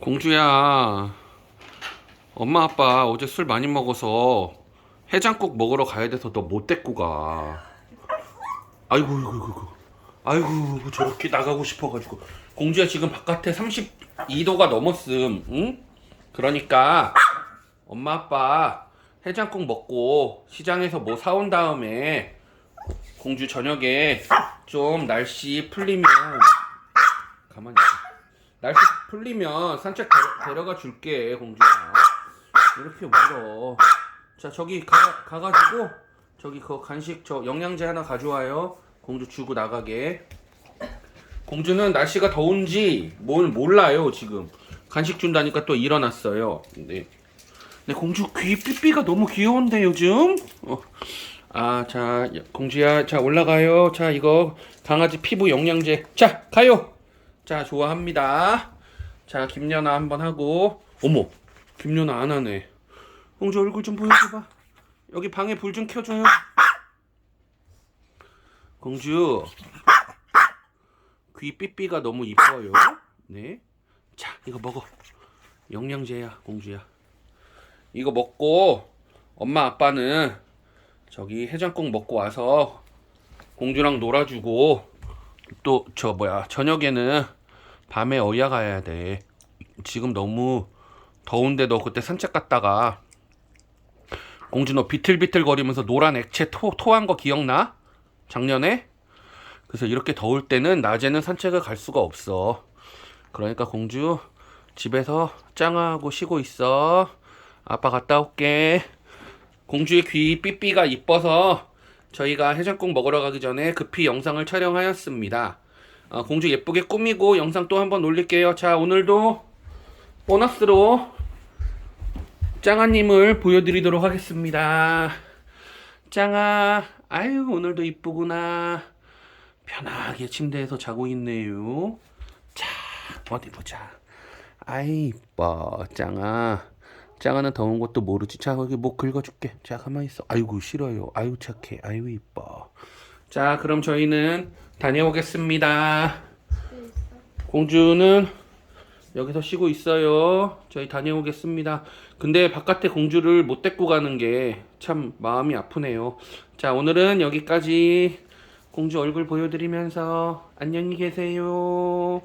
공주야, 엄마 아빠 어제 술 많이 먹어서 해장국 먹으러 가야 돼서 너 못 데리고 가. 아이고, 아이고, 아이고, 아이고, 저렇게 나가고 싶어 가지고. 공주야 지금 바깥에 32도가 넘었음, 응? 그러니까 엄마 아빠 해장국 먹고 시장에서 뭐 사온 다음에 공주 저녁에 좀 날씨 풀리면 가만히. 날씨 풀리면 산책 데려, 가 줄게 공주야. 이렇게 물어. 자 저기 가, 가가지고 저기 그 간식 저 영양제 하나 가져와요. 공주 주고 나가게. 공주는 날씨가 더운지 뭘 몰라요 지금. 간식 준다니까 또 일어났어요. 네. 네 공주 귀 삐삐가 너무 귀여운데 요즘? 어. 아자 공주야 자 올라가요. 자 이거 강아지 피부 영양제. 자 가요 자, 좋아합니다. 자, 김연아 한번 하고. 어머, 김연아 안 하네. 공주 얼굴 좀 보여줘봐. 여기 방에 불 좀 켜줘요. 공주, 귀 삐삐가 너무 이뻐요. 네. 자, 이거 먹어. 영양제야, 공주야. 이거 먹고 엄마 아빠는 저기 해장국 먹고 와서 공주랑 놀아주고 또 저 뭐야 저녁에는 밤에 어야 가야 돼. 지금 너무 더운데 너 그때 산책 갔다가 공주 너 비틀비틀 거리면서 노란 액체 토, 토한 거 기억나? 작년에? 그래서 이렇게 더울 때는 낮에는 산책을 갈 수가 없어. 그러니까 공주 집에서 짱하고 쉬고 있어. 아빠 갔다 올게. 공주의 귀 삐삐가 이뻐서 저희가 해장국 먹으러 가기 전에 급히 영상을 촬영하였습니다. 어, 공주 예쁘게 꾸미고 영상 또 한번 올릴게요. 자, 오늘도 보너스로 짱아님을 보여드리도록 하겠습니다. 짱아, 아유, 오늘도 이쁘구나. 편하게 침대에서 자고 있네요. 자, 어디 보자. 아이, 이뻐, 짱아. 짱아는 더운 것도 모르지. 자, 거기 목 긁어줄게. 자, 가만히 있어. 아이고, 싫어요. 아유, 착해. 아유, 이뻐. 자, 그럼 저희는 다녀오겠습니다. 공주는 여기서 쉬고 있어요. 저희 다녀오겠습니다. 근데 바깥에 공주를 못 데리고 가는 게 참 마음이 아프네요. 자, 오늘은 여기까지 공주 얼굴 보여드리면서 안녕히 계세요.